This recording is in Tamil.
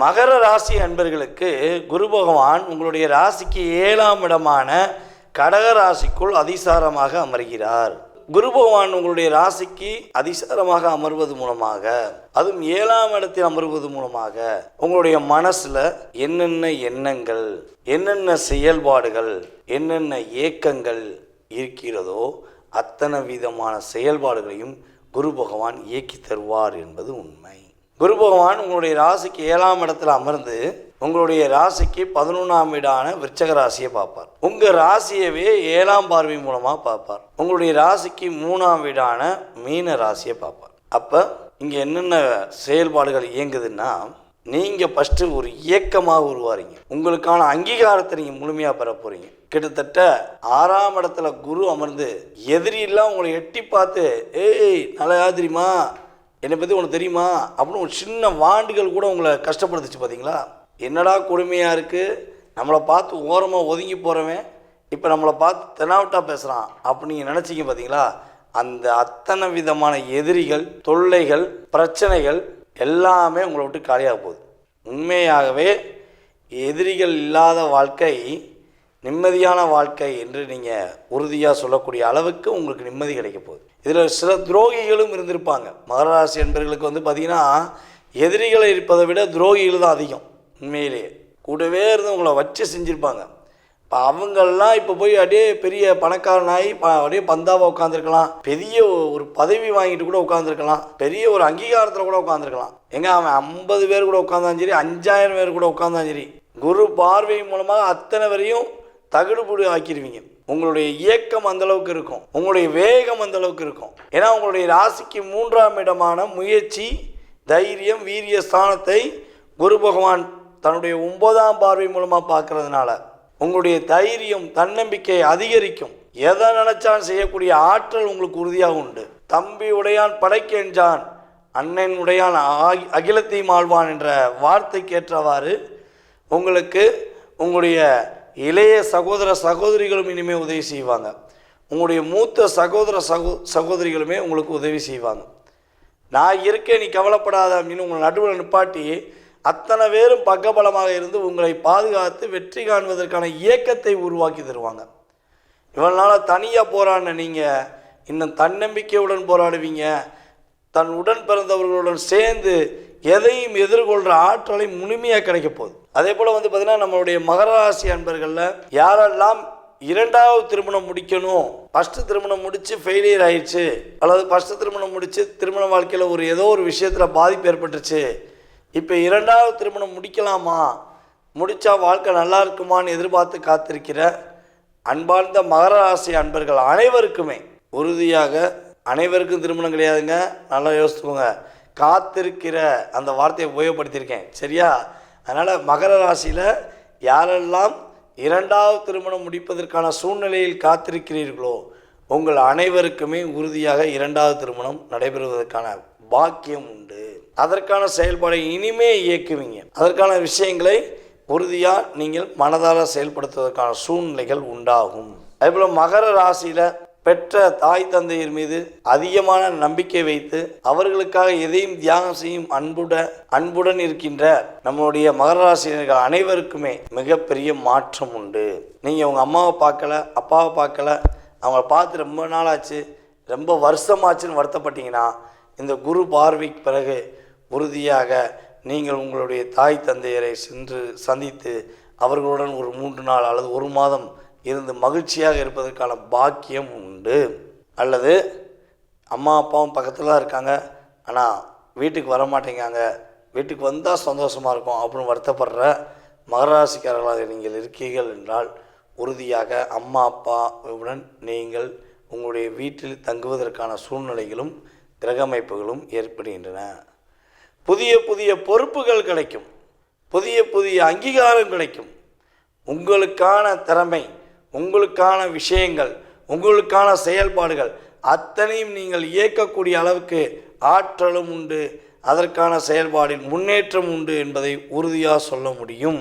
மகர ராசி அன்பர்களுக்கு குரு பகவான் உங்களுடைய ராசிக்கு ஏழாம் இடமான கடக ராசிக்குள் அதிசாரமாக அமர்கிறார். குரு பகவான் உங்களுடைய ராசிக்கு அதிசாரமாக அமர்வது மூலமாக அதுவும் ஏழாம் இடத்தில் அமர்வது மூலமாக உங்களுடைய மனசில் என்னென்ன எண்ணங்கள் என்னென்ன செயல்பாடுகள் என்னென்ன ஏக்கங்கள் இருக்கிறதோ அத்தனை விதமான செயல்பாடுகளையும் குரு பகவான் இயக்கி தருவார் என்பது உண்மை. குரு பகவான் உங்களுடைய ராசிக்கு ஏழாம் இடத்துல அமர்ந்து உங்களுடைய ராசிக்கு பதினொன்றாம் வீடான விருச்சக ராசியை பார்ப்பார். உங்கள் ராசியவே ஏழாம் பார்வை மூலமாக பார்ப்பார். உங்களுடைய ராசிக்கு மூணாம் வீடான மீன ராசியை பார்ப்பார். அப்போ இங்கே என்னென்ன செயல்பாடுகள் இயங்குதுன்னா நீங்கள் ஃபஸ்ட்டு ஒரு இயக்கமாக உருவாறீங்க. உங்களுக்கான அங்கீகாரத்தை நீங்கள் முழுமையாக பெற போகிறீங்க கிட்டத்தட்ட ஆறாம் இடத்துல குரு அமர்ந்து எதிரியெல்லாம் உங்களை எட்டி பார்த்து ஏய் நல்லா தெரியுமா? என்னை பற்றி உனக்கு தெரியுமா? அப்படின்னு ஒரு சின்ன வாண்டுகள் கூட உங்களை கஷ்டப்படுத்துச்சு பார்த்தீங்களா என்னடா கொடுமையாக இருக்குது நம்மளை பார்த்து ஓரமாக ஒதுங்கி போகிறவன் இப்போ நம்மளை பார்த்து தெனாவட்டா பேசுகிறான் அப்படி நீங்கள் நினச்சிங்க பார்த்தீங்களா அந்த அத்தனை விதமான எதிரிகள் தொல்லைகள் பிரச்சனைகள் எல்லாமே உங்களை விட்டு காலியாக போகுது. உண்மையாகவே எதிரிகள் இல்லாத வாழ்க்கை நிம்மதியான வாழ்க்கை என்று நீங்கள் உறுதியாக சொல்லக்கூடிய அளவுக்கு உங்களுக்கு நிம்மதி கிடைக்க போகுது. இதில் சில துரோகிகளும் இருந்திருப்பாங்க. மகராசி என்பவர்களுக்கு வந்து பார்த்திங்கன்னா எதிரிகளை இருப்பதை விட துரோகிகள் தான் அதிகம் உண்மையிலேயே கூடவே இருந்து உங்களை வச்சு செஞ்சுருப்பாங்க. இப்போ அவங்கெல்லாம் இப்போ போய் அப்படியே பெரிய பணக்காரனாகி ப அப்படியே பந்தாவாக உட்காந்துருக்கலாம் பெரிய ஒரு பதவி வாங்கிட்டு கூட உட்காந்துருக்கலாம் பெரிய ஒரு அங்கீகாரத்தில் கூட உட்காந்துருக்கலாம் எங்கே அவன் ஐம்பது பேர் கூட உட்காந்தாலும் சரி அஞ்சாயிரம் பேர் கூட உட்காந்தாலும் சரி குரு பார்வை மூலமாக அத்தனை வரையும் தகுடுபுடி ஆக்கிடுவீங்க. உங்களுடைய இயக்கம் அந்த அளவுக்கு இருக்கும். உங்களுடைய வேகம் அந்தளவுக்கு இருக்கும். ஏன்னா உங்களுடைய ராசிக்கு மூன்றாம் இடமான முயற்சி தைரியம் வீரிய ஸ்தானத்தை குரு பகவான் தன்னுடைய ஒன்பதாம் பார்வை மூலமாக பார்க்கறதுனால உங்களுடைய தைரியம் தன்னம்பிக்கை அதிகரிக்கும். எதை நினைச்சான் செய்யக்கூடிய ஆற்றல் உங்களுக்கு உறுதியாக உண்டு. தம்பி உடையான் படைக்கென்றான் அண்ணன் உடையான் அகிலத்தையும் ஆழ்வான் என்ற வார்த்தைக்கேற்றவாறு உங்களுக்கு உங்களுடைய இளைய சகோதர சகோதரிகளும் இனிமேல் உதவி செய்வாங்க. உங்களுடைய மூத்த சகோதர சகோ சகோதரிகளுமே உங்களுக்கு உதவி செய்வாங்க. நான் இருக்கேன் நீ கவலைப்படாத அப்படின்னு உங்களை நடுவில் நிப்பாட்டி அத்தனை பேரும் பக்கபலமாக இருந்து உங்களை பாதுகாத்து வெற்றி காண்பதற்கான இயக்கத்தை உருவாக்கி தருவாங்க. இவனால் நாளாக தனியாக போராடின நீங்கள் இன்னும் தன்னம்பிக்கையுடன் போராடுவீங்க. தன் உடன் பிறந்தவர்களுடன் சேர்ந்து எதையும் எதிர்கொள்கிற ஆற்றலை முழுமையாக கிடைக்க போகுது. அதே போல் வந்து பார்த்திங்கன்னா நம்மளுடைய மகராசி அன்பர்களில் யாரெல்லாம் இரண்டாவது திருமணம் முடிக்கணும் ஃபஸ்ட்டு திருமணம் முடித்து ஃபெயிலியர் ஆயிடுச்சு அல்லது ஃபஸ்ட்டு திருமணம் முடித்து திருமண வாழ்க்கையில் ஒரு ஏதோ ஒரு விஷயத்தில் பாதிப்பு ஏற்பட்டுச்சு இப்போ இரண்டாவது திருமணம் முடிக்கலாமா? முடித்தா வாழ்க்கை நல்லா இருக்குமான்னு எதிர்பார்த்து காத்திருக்கிற அன்பார்ந்த மகர ராசி அன்பர்கள் அனைவருக்குமே உறுதியாக அனைவருக்கும் திருமணம் கிடையாதுங்க. நல்லா யோசிச்சுக்கோங்க. காத்திருக்கிற அந்த வார்த்தையை உபயோகப்படுத்தியிருக்கேன். சரியா? அதனால் மகர ராசியில் யாரெல்லாம் இரண்டாவது திருமணம் முடிப்பதற்கான சூழ்நிலையில் காத்திருக்கிறீர்களோ உங்கள் அனைவருக்குமே உறுதியாக இரண்டாவது திருமணம் நடைபெறுவதற்கான பாக்கியம் உண்டு. அதற்கான செயல்பாடை இனிமே இயக்குவீங்க. அதற்கான விஷயங்களை உறுதியாக நீங்கள் மனதார செயல்படுத்துவதற்கான சூழ்நிலைகள் உண்டாகும். அதேபோல் மகர ராசியில் பெற்ற தாய் தந்தையர் மீது அதிகமான நம்பிக்கை வைத்து அவர்களுக்காக எதையும் தியாகம் செய்யும் அன்புட அன்புடன் இருக்கின்ற நம்மளுடைய மகராசிரியர்கள் அனைவருக்குமே மிகப்பெரிய மாற்றம் உண்டு. நீங்கள் உங்கள் அம்மாவை பார்க்கல அப்பாவை பார்க்கல அவங்கள பார்த்து ரொம்ப நாளாச்சு ரொம்ப வருஷமாச்சுன்னு வருத்தப்பட்டீங்கன்னா இந்த குரு பார்வைக்கு பிறகு உறுதியாக நீங்கள் உங்களுடைய தாய் தந்தையரை சென்று சந்தித்து அவர்களுடன் ஒரு மூன்று நாள் அல்லது ஒரு மாதம் இருந்து மகிழ்ச்சியாக இருப்பதற்கான பாக்கியம் உண்டு. அல்லது அம்மா அப்பாவும் பக்கத்தில் தான் இருக்காங்க. ஆனால் வீட்டுக்கு வர மாட்டேங்காங்க வீட்டுக்கு வந்தால் சந்தோஷமாக இருக்கும் அப்படின்னு வருத்தப்படுற மகராசிக்காரர்களாக நீங்கள் இருக்கீர்கள் என்றால் உறுதியாக அம்மா அப்பாவுடன் நீங்கள் உங்களுடைய வீட்டில் தங்குவதற்கான சூழ்நிலைகளும் கிரகமைப்புகளும் ஏற்படுகின்றன. புதிய புதிய பொறுப்புகள் கிடைக்கும். புதிய புதிய அங்கீகாரம் கிடைக்கும். உங்களுக்கான திறமை உங்களுக்கான விஷயங்கள் உங்களுக்கான செயல்பாடுகள் அத்தனையும் நீங்கள் இயக்கக்கூடிய அளவுக்கு ஆற்றலும் உண்டு. அதற்கான செயல்பாடில் முன்னேற்றம் உண்டு என்பதை உறுதியாக சொல்ல முடியும்.